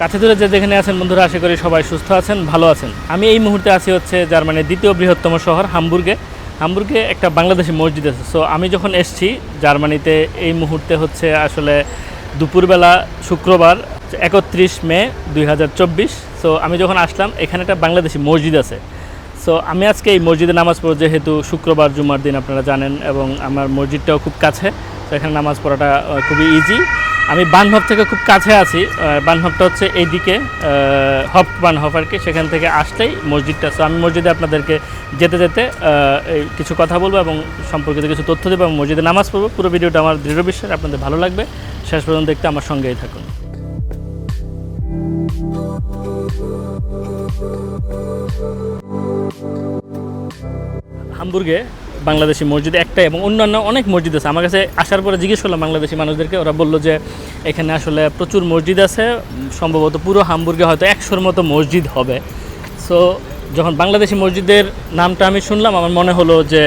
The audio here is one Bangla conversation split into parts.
কাছে দূরে যে যেখানে আছেন বন্ধুরা, আশা করি সবাই সুস্থ আছেন, ভালো আছেন। আমি এই মুহূর্তে আছি হচ্ছে জার্মানির দ্বিতীয় বৃহত্তম শহর, হামবুর্গে। হামবুর্গে একটা বাংলাদেশি মসজিদ আছে। সো আমি যখন এসছি জার্মানিতে, এই মুহূর্তে হচ্ছে আসলে দুপুরবেলা শুক্রবার, একত্রিশ মে দুই হাজার চব্বিশ। সো আমি যখন আসলাম, এখানে একটা বাংলাদেশি মসজিদ আছে। সো আমি আজকে এই মসজিদে নামাজ পড়ব, যেহেতু শুক্রবার, জুমার দিন আপনারা জানেন, এবং আমার মসজিদটাও খুব কাছে। তো এখানে নামাজ পড়াটা খুবই ইজি আমি বানহব থেকে খুব কাছে আছি। বানহবটা হচ্ছে এইদিকে হপ বানহব আর কি, সেখান থেকে আসলেই মসজিদটা। সো আমি মসজিদে আপনাদেরকে যেতে যেতে কিছু কথা বলব এবং সম্পর্কিত কিছু তথ্য দেবো এবং মসজিদে নামাজ পড়ব। পুরো ভিডিওটা আমার দৃঢ় বিশ্বাস, আপনাদের ভালো লাগবে। শেষ পর্যন্ত দেখতে আমার সঙ্গেই থাকুন। হামবুর্গে বাংলাদেশি মসজিদ একটা এবং অন্যান্য অনেক মসজিদ আছে। আমার কাছে আসার পরে জিজ্ঞেস করলাম বাংলাদেশি মানুষদেরকে, ওরা বলল যে এখানে আসলে প্রচুর মসজিদ আছে, সম্ভবত পুরো হামবুর্গে হয়তো একশোর মতো মসজিদ হবে। সো যখন বাংলাদেশি মসজিদের নামটা আমি শুনলাম, আমার মনে হলো যে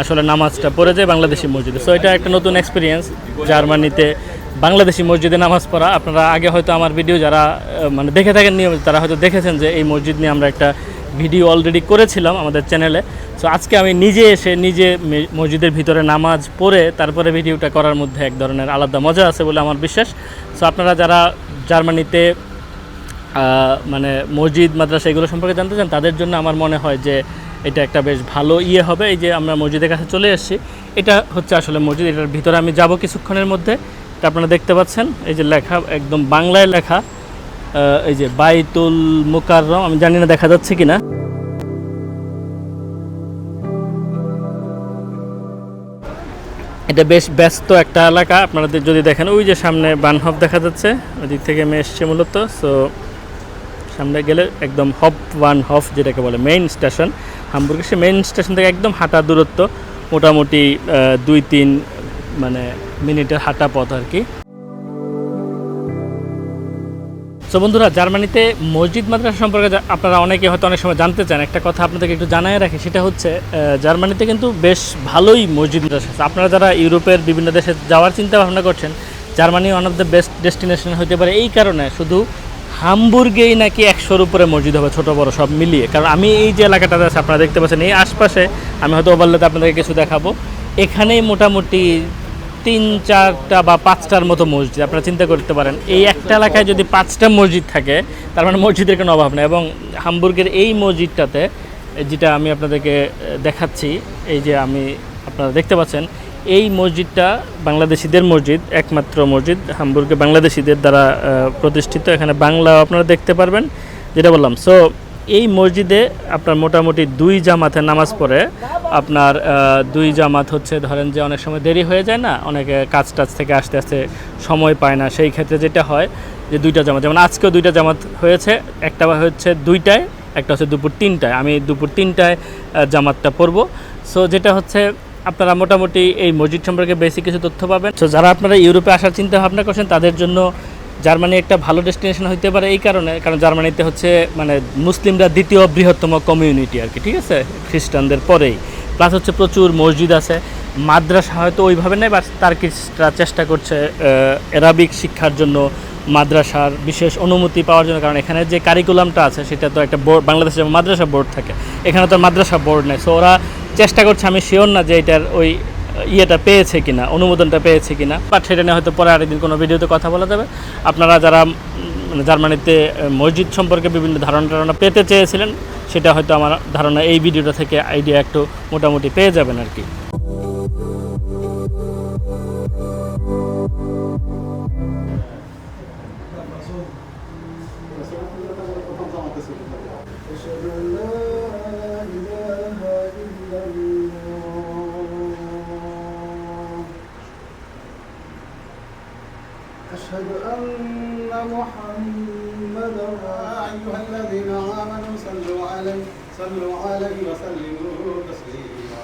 আসলে নামাজটা পড়ে যায় বাংলাদেশি মসজিদে। সো এটা একটা নতুন এক্সপিরিয়েন্স জার্মানিতে বাংলাদেশি মসজিদে নামাজ পড়া। আপনারা আগে হয়তো আমার ভিডিও যারা মানে দেখে থাকেন নিয়মিত, তারা হয়তো দেখেছেন যে এই মসজিদ নিয়ে আমরা একটা ভিডিও অলরেডি করেছিলাম আমাদের চ্যানেলে সো আজকে আমি নিজে এসে নিজে মসজিদের ভিতরে নামাজ পড়ে তারপরে ভিডিওটা করার মধ্যে এক ধরনের আলাদা মজা আছে বলে আমার বিশ্বাস। সো আপনারা যারা জার্মানিতে মানে মসজিদ, মাদ্রাসা এগুলো সম্পর্কে জানতে চান, তাদের জন্য আমার মনে হয় যে এটা একটা বেশ ভালো ইয়ে হবে। এই যে আমরা মসজিদের কাছে চলে এসেছি, এটা হচ্ছে আসলে মসজিদ, এটার ভিতরে আমি যাব কিছুক্ষণের মধ্যে। তা আপনারা দেখতে পাচ্ছেন, এই যে লেখা, একদম বাংলায় লেখা। এই যে বাইতুল মুকাররম, আমি জানি না দেখা যাচ্ছে কিনা। এটা বেশ ব্যস্ত একটা এলাকা আপনাদের যদি দেখেন, ওই যে সামনে বানহব দেখা যাচ্ছে ওই দিক থেকে আমি এসছি মূলত সো সামনে গেলে একদম হপ ওয়ান হফ, যেটাকে বলে মেইন স্টেশন হামবুর্গের সে মেইন স্টেশন থেকে একদম হাঁটা দূরত্ব, মোটামুটি দুই তিন মানে মিনিটের হাঁটা পথ আর কি। সো বন্ধুরা, জার্মানিতে মসজিদ মাদ্রাসা সম্পর্কে আপনারা অনেকে হয়তো অনেক সময় জানতে চান। একটা কথা আপনাদেরকে একটু জানাই রাখি, সেটা হচ্ছে জার্মানিতে কিন্তু বেশ ভালোই মসজিদ মাদ্রাসা আছে। আপনারা যারা ইউরোপের বিভিন্ন দেশে যাওয়ার চিন্তা ভাবনা করছেন, Germany one of the best destination হতে পারে এই কারণে শুধু হামবুর্গেই নাকি একশোর উপরে মসজিদ হবে, ছোট, বড়, সব মিলিয়ে। কারণ আমি এই যে এলাকাটাতে আছে, আপনারা দেখতে পাচ্ছেন, এই আশপাশে আমি হয়তো ওভারলেতে আপনাদেরকে কিছু দেখাবো। এখানেই মোটামুটি তিন চারটা বা পাঁচটার মতো মসজিদ, আপনারা চিন্তা করতে পারেন। এই একটা এলাকায় যদি পাঁচটা মসজিদ থাকে, তার মানে মসজিদের কোনো অভাব নেই এবং হামবুর্গের এই মসজিদটাতে, যেটা আমি আপনাদেরকে দেখাচ্ছি, এই যে আমি আপনারা দেখতে পাচ্ছেন, এই মসজিদটা বাংলাদেশিদের মসজিদ, একমাত্র মসজিদ, হামবুর্গে বাংলাদেশিদের দ্বারা প্রতিষ্ঠিত। এখানে বাংলা আপনারা দেখতে পারবেন, যেটা বললাম। সো এই মসজিদে আপনার মোটামুটি দুই জামাতে নামাজ পড়ে আপনার দুই জামাত হচ্ছে, ধরেন যে অনেক সময় দেরি হয়ে যায় না, অনেকে কাজ টাজ থেকে আসতে আসতে সময় পায় না। সেই ক্ষেত্রে যেটা হয় যে দুইটা জামাত, যেমন আজকেও দুইটা জামাত হয়েছে, একটা হচ্ছে দুইটায়, একটা হচ্ছে দুপুর তিনটায়। আমি দুপুর তিনটায় জামাতটা পড়ব। সো যেটা হচ্ছে, আপনারা মোটামুটি এই মসজিদ সম্পর্কে বেশি কিছু তথ্য পাবেন। তো যারা আপনারা ইউরোপে আসার চিন্তা ভাবনা করছেন, তাদের জন্য জার্মানি একটা ভালো ডেস্টিনেশন হতে পারে এই কারণে। কারণ জার্মানিতে হচ্ছে মানে মুসলিমরা দ্বিতীয় বৃহত্তম কমিউনিটি আর কি, ঠিক আছে? খ্রিস্টানদের পরেই। প্লাস হচ্ছে প্রচুর মসজিদ আছে। মাদ্রাসা হয়তো ওইভাবে নেই বা তার্কিস্টরা চেষ্টা করছে অ্যারাবিক শিক্ষার জন্য মাদ্রাসার বিশেষ অনুমতি পাওয়ার জন্য। কারণ এখানে যে কারিকুলামটা আছে, সেটা তো একটা বোর্ড বাংলাদেশে মাদ্রাসা বোর্ড থাকে, এখানে তো মাদ্রাসা বোর্ড নেই। সো ওরা চেষ্টা করছে, আমি শিওর না যে এটার ওই ইয়েটা পেয়েছে কিনা, অনুমোদনটা পেয়েছে কিনা। বাট সেটা নিয়ে হয়তো পরে আরেকদিন কোনো ভিডিওতে কথা বলা যাবে। আপনারা যারা জার্মানিতে আহ, মসজিদ সম্পর্কে বিভিন্ন ধারণা টারণা পেতে চেয়েছিলেন সেটা হয়তো আমার ধারণা এই ভিডিওটা থেকে আইডিয়া একটু মোটামুটি পেয়ে যাবেন আর কি أشهد أن لا إله إلا الله أشهد أن محمدا أيها الذين آمنوا صلوا عليه صلوا عليه وسلموا تسليما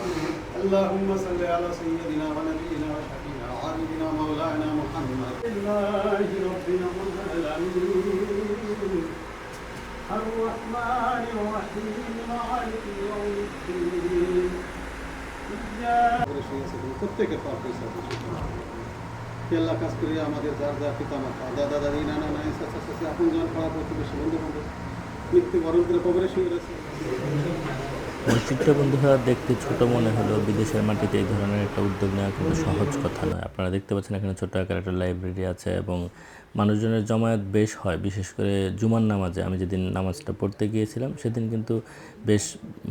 اللهم صل على سيدنا ونبينا وشفينا وعبدنا مولانا محمد لله ربنا العالمين الرحمن الرحيم مالك يوم الدين إياك প্রত্যেকের পাপ কে আল্লাহ কাজ করে আমাদের যার যা পিতা মাতা, দাদা, দাদি নানা নাই চাচা, চাচি, আপন জন পাড়া প্রতিবেশী বন্ধু বান্ধব মৃত্যুবরণ করে কবরে শুয়ে রয়েছে। বন্ধুরা দেখতে ছোট মনে হলো বিদেশের মাটিতে এই ধরনের একটা উদ্যোগ নেওয়া কিন্তু সহজ কথা নয়। আপনারা দেখতে পাচ্ছেন এখানে ছোট আকার একটা লাইব্রেরি আছে এবং মানুষজনের জমায়েত বেশ হয়, বিশেষ করে জুমার নামাজে। আমি যেদিন নামাজটা পড়তে গিয়েছিলাম, সেদিন কিন্তু বেশ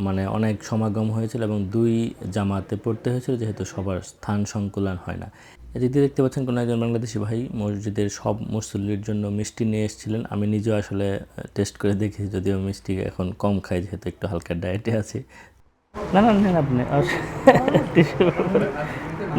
মানে অনেক সমাগম হয়েছিল এবং দুই জামাতে পড়তে হয়েছিল, যেহেতু সবার স্থান সংকুলন হয় না। এদিকে দেখতে পাচ্ছেন কোনো একজন বাংলাদেশি ভাই মসজিদের সব মুসল্লির জন্য মিষ্টি নিয়ে এসেছিলেন। আমি নিজেও আসলে টেস্ট করে দেখি, যদিও মিষ্টি এখন কম খাই, যেহেতু একটু হালকা ডায়েটে আছি। না না না আপনি।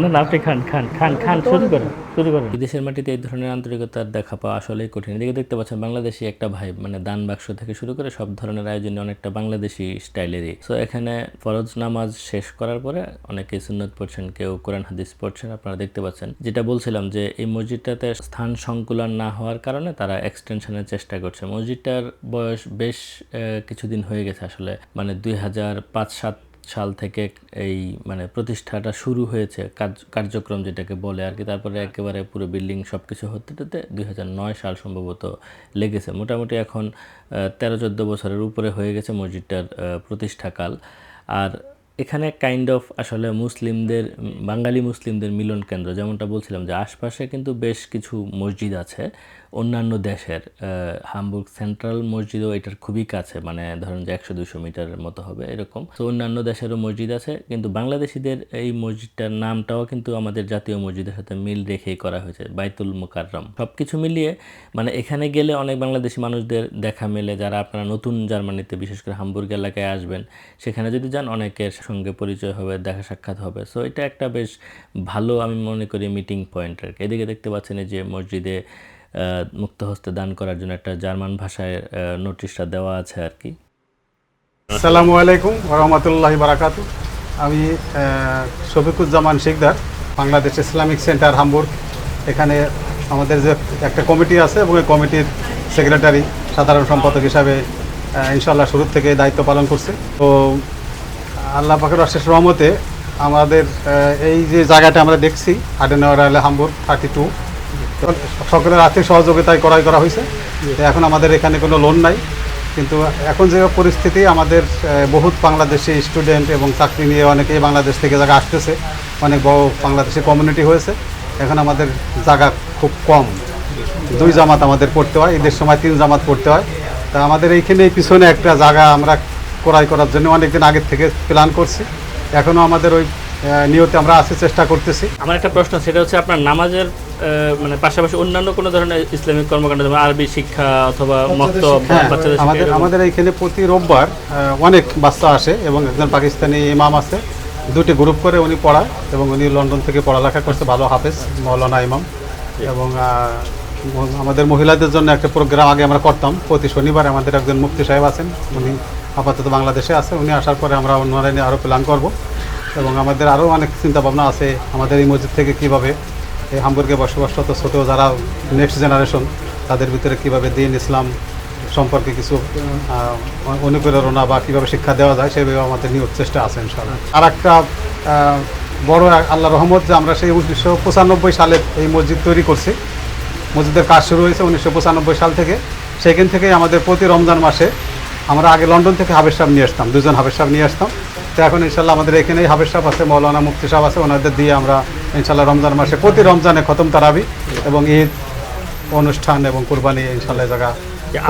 না না আপনি খান খান খান খান শুরু করেন শুরু করেন। বিদেশের মাটিতে এই ধরনের আন্তরিকতার দেখা পাওয়া আসলেই কঠিন। এদিকে দেখতে পাচ্ছেন বাংলাদেশি একটা ভাই মানে দান বাক্স থেকে শুরু করে সব ধরনের আয়োজনে অনেকটা বাংলাদেশি স্টাইলেরই। সো এখানে ফরজ নামাজ শেষ করার পরে অনেকে সুন্নত পড়ছেন কেউ কোরআন হাদিস পড়ছেন। আপনারা দেখতে পাচ্ছেন যেটা বলছিলাম যে এই মসজিদটাতে স্থান সংকুলন না হওয়ার কারণে তারা এক্সটেনশনের চেষ্টা করছে। মসজিদটার বয়স বেশ কিছুদিন হয়ে গেছে আসলে। মানে দুই হাজার পাঁচ সাত সাল থেকে এই মানে প্রতিষ্ঠাটা শুরু হয়েছে কার্যক্রম যেটাকে বলে আর কি। তারপরে একেবারে পুরো বিল্ডিং সব কিছু হতে হতে দুই হাজার নয় সাল সম্ভবত লেগেছে। মোটামুটি এখন তেরো চোদ্দ বছরের উপরে হয়ে গেছে মসজিদটার প্রতিষ্ঠাকাল। আর এখানে কাইন্ড অফ আসলে মুসলিমদের, বাঙালি মুসলিমদের মিলন কেন্দ্র, যেমনটা বলছিলাম যে আশপাশে কিন্তু বেশ কিছু মসজিদ আছে। অন্যান্য দেশের হামবুর্গ সেন্ট্রাল মসজিদও এটার খুবই কাছে মানে ধরুন যে একশো দুশো মিটারের মতো হবে এরকম। তো অন্যান্য দেশেরও মসজিদ আছে, কিন্তু বাংলাদেশিদের এই মসজিদটার নামটাও কিন্তু আমাদের জাতীয় মসজিদের সাথে মিল রেখেই করা হয়েছে, বাইতুল মুকাররম। সব কিছু মিলিয়ে মানে এখানে গেলে অনেক বাংলাদেশি মানুষদের দেখা মেলে, যারা আপনারা নতুন জার্মানিতে, বিশেষ করে হামবুর্গ এলাকায় আসবেন, সেখানে যদি যান অনেকের সঙ্গে পরিচয় হবে, দেখা সাক্ষাৎ হবে। সো এটা একটা বেশ ভালো, আমি মনে করি মিটিং পয়েন্ট আর কি। এদিকে দেখতে পাচ্ছেন যে মসজিদে আহ, মুক্ত হস্তে দান করার জন্য একটা জার্মান ভাষায় নোটিশটা দেওয়া আছে আর কি। আসসালামু আলাইকুম রহমতুল্লাহি বারাকাতু আমি Shafiquzzaman Sikder Bangladesh Islamic Centre Hamburg. এখানে আমাদের যে একটা কমিটি আছে এবং এই কমিটির সেক্রেটারি সাধারণ সম্পাদক হিসাবে ইনশাল্লাহ শুরু থেকে দায়িত্ব পালন করছে। তো আল্লাহ পাকের অশেষ রহমতে আমাদের এই যে জায়গাটা আমরা দেখছি আডেনাওয়ার হামবুর্গ থার্টি টু সকলের আর্থিক সহযোগিতায় করাই করা হয়েছে। এখন আমাদের এখানে কোনো লোন নাই। কিন্তু এখন যে পরিস্থিতি, আমাদের বহুত বাংলাদেশি স্টুডেন্ট এবং চাকরি নিয়ে অনেকেই বাংলাদেশ থেকে জায়গা আসতেছে, অনেক বড় বাংলাদেশি কমিউনিটি হয়েছে। এখন আমাদের জায়গা খুব কম। দুই জামাত আমাদের পড়তে হয়, ঈদের সময় তিন জামাত পড়তে হয়। তা আমাদের এইখানে পিছনে একটা জায়গা আমরা ক্রয় করার জন্য অনেকদিন আগের থেকে প্ল্যান করছি। এখনও আমাদের ওই নিয়তে আমরা আসে চেষ্টা করতেছি। আমার একটা প্রশ্ন, সেটা হচ্ছে আপনার নামাজের মানে পাশাপাশি অন্যান্য কোনো ধরনের ইসলামিক কর্মকাণ্ড যেমন আরবি শিক্ষা অথবা মক্ত হ্যাঁ, বাচ্চাদের আমাদের আমাদের এইখানে প্রতি রোববার অনেক বাচ্চা আসে এবং একজন পাকিস্তানি ইমাম আছে। দুটি গ্রুপ করে উনি পড়ায় এবং উনি লন্ডন থেকে পড়ালেখা করছে ভালো হাফেজ মৌলানা ইমাম। এবং আমাদের মহিলাদের জন্য একটা প্রোগ্রাম আগে আমরা করতাম। প্রতি শনিবার আমাদের একজন মুফতি সাহেব আছেন উনি আপাতত বাংলাদেশে আছে। উনি আসার পরে আমরা অন্যরা নিয়ে আরও প্ল্যান করব। এবং আমাদের আরও অনেক চিন্তা ভাবনা আছে আমাদের এই মসজিদ থেকে কীভাবে এই হামবুর্গে বসবাসরত ছোটো যারা নেক্সট জেনারেশন তাদের ভিতরে কীভাবে দিন ইসলাম সম্পর্কে কিছু অনুপ্রেরণা বা কীভাবে শিক্ষা দেওয়া যায় সেভাবে আমাদের নিয়োগ চেষ্টা আছে ইনশাআল্লাহ। আর একটা বড় আল্লাহ রহমত যে আমরা সেই উনিশশো পঁচানব্বই সালে এই মসজিদ তৈরি করছি। মসজিদের কাজ শুরু হয়েছে উনিশশো পঁচানব্বই সাল থেকে। সেখান থেকেই আমাদের প্রতি রমজান মাসে আমরা আগে লন্ডন থেকে হাবের সাহেব নিয়ে আসতাম দুজন হাবের সাহেব নিয়ে আসতাম। তো এখন ইনশাল্লাহ আমাদের এখানেই হাবের সাহেব আছে মৌলানা মুফতি সাহেব আছে ওনাদের দিয়ে আমরা ইনশাল্লাহ রমজান মাসে প্রতি রমজানে খতম তারাবি এবং ঈদ অনুষ্ঠান এবং কোরবানি ইনশাল্লাহ জায়গা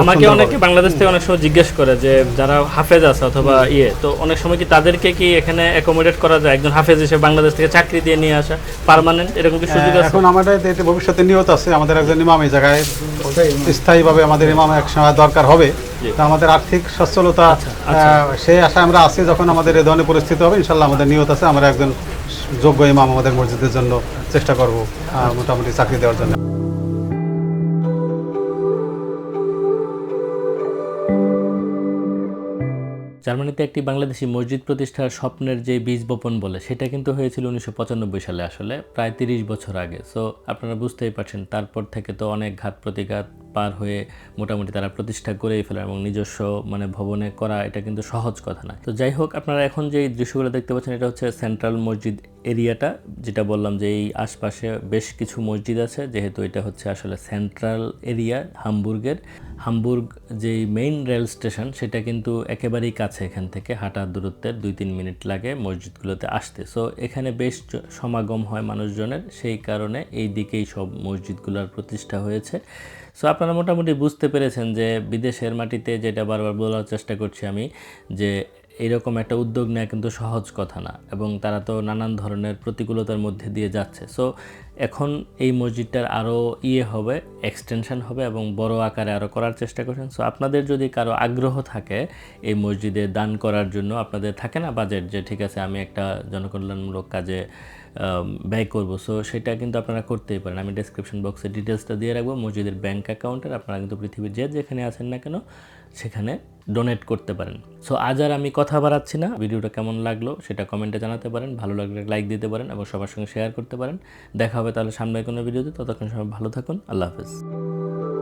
আমাকে অনেকে বাংলাদেশ থেকে অনেক সময় জিজ্ঞেস করে যে যারা হাফেজ আছে অথবা ইয়ে তো অনেক সময় কি তাদেরকে কি এখানে অ্যাকোমোডেট করা যায়? একজন হাফেজ হিসেবে বাংলাদেশ থেকে চাকরি দিয়ে নিয়ে আসা পার্মানেন্ট এরকম কি সুযোগ আছে? এখন আমাদের এতে ভবিষ্যতে নিয়ত আছে আমাদের একজন ইমাম এই জায়গায় স্থায়ীভাবে আমাদের ইমাম এক সময় দরকার হবে। তা আমাদের আর্থিক সচ্ছলতা আচ্ছা। সেই আশায় আমরা আছি যখন আমাদের এ ধরনের পরিস্থিতি হবে ইনশাল্লাহ আমাদের নিয়ত আছে আমরা একজন যোগ্য ইমাম আমাদের মসজিদের জন্য চেষ্টা করব মোটামুটি চাকরি দেওয়ার জন্য জার্মানিতে একটি বাংলাদেশি মসজিদ প্রতিষ্ঠার স্বপ্নের যে বীজ বপন বলে, সেটা কিন্তু হয়েছিল উনিশশো পঁচানব্বই সালে, আসলে প্রায় তিরিশ বছর আগে। সো আপনারা বুঝতেই পারছেন, তারপর থেকে তো অনেক ঘাত প্রতিঘাত পার হয়ে মোটামুটি তারা প্রতিষ্ঠা করেই ফেলে এবং নিজস্ব মানে ভবনে করা এটা কিন্তু সহজ কথা না। তো যাই হোক, আপনারা এখন যে দৃশ্যগুলো দেখতে পাচ্ছেন, এটা হচ্ছে সেন্ট্রাল মসজিদ এরিয়াটা, যেটা বললাম যে এই আশপাশে বেশ কিছু মসজিদ আছে, যেহেতু এটা হচ্ছে আসলে সেন্ট্রাল এরিয়া হামবুর্গের। হামবুর্গ যেই মেইন রেল স্টেশন সেটা কিন্তু একেবারেই কাছে এখান থেকে হাঁটার দূরত্বের দুই তিন মিনিট লাগে মসজিদগুলোতে আসতে। সো এখানে বেশ সমাগম হয় মানুষজনের, সেই কারণে এই দিকেই সব মসজিদগুলোর প্রতিষ্ঠা হয়েছে। সো আপনারা মোটামুটি বুঝতে পেরেছেন যে বিদেশের মাটিতে যেটা বারবার বলার চেষ্টা করছি আমি, যে এরকম একটা উদ্যোগ নেওয়া কিন্তু সহজ কথা না এবং তারা তো নানান ধরনের প্রতিকূলতার মধ্যে দিয়ে যাচ্ছে। সো এখন এই মসজিদটার আরও ইয়ে হবে এক্সটেনশন হবে এবং বড় আকারে আরও করার চেষ্টা করছেন। সো আপনাদের যদি কারও আগ্রহ থাকে এই মসজিদে দান করার জন্য, আপনাদের থাকে না বাজেট যে ঠিক আছে আমি একটা জনকল্যাণমূলক কাজে ব্যয় করব। সো সেটা কিন্তু আপনারা করতেই পারেন। আমি ডেসক্রিপশন বক্সে ডিটেলসটা দিয়ে রাখব। মসজিদের ব্যাংক অ্যাকাউন্টের আপনারা কিন্তু পৃথিবীর যে যেখানে আছেন না কেন, সেখানে ডোনেট করতে পারেন। সো আজ আর আমি কথা বাড়াচ্ছি না। ভিডিওটা কেমন লাগল সেটা কমেন্টে জানাতে পারেন। ভালো লাগলে লাইক দিতে পারেন এবং সবার সঙ্গে শেয়ার করতে পারেন। দেখা হবে তাহলে সামনে কোনো ভিডিওতে। ততক্ষণ সবাই ভালো থাকুন। আল্লাহ হাফেজ।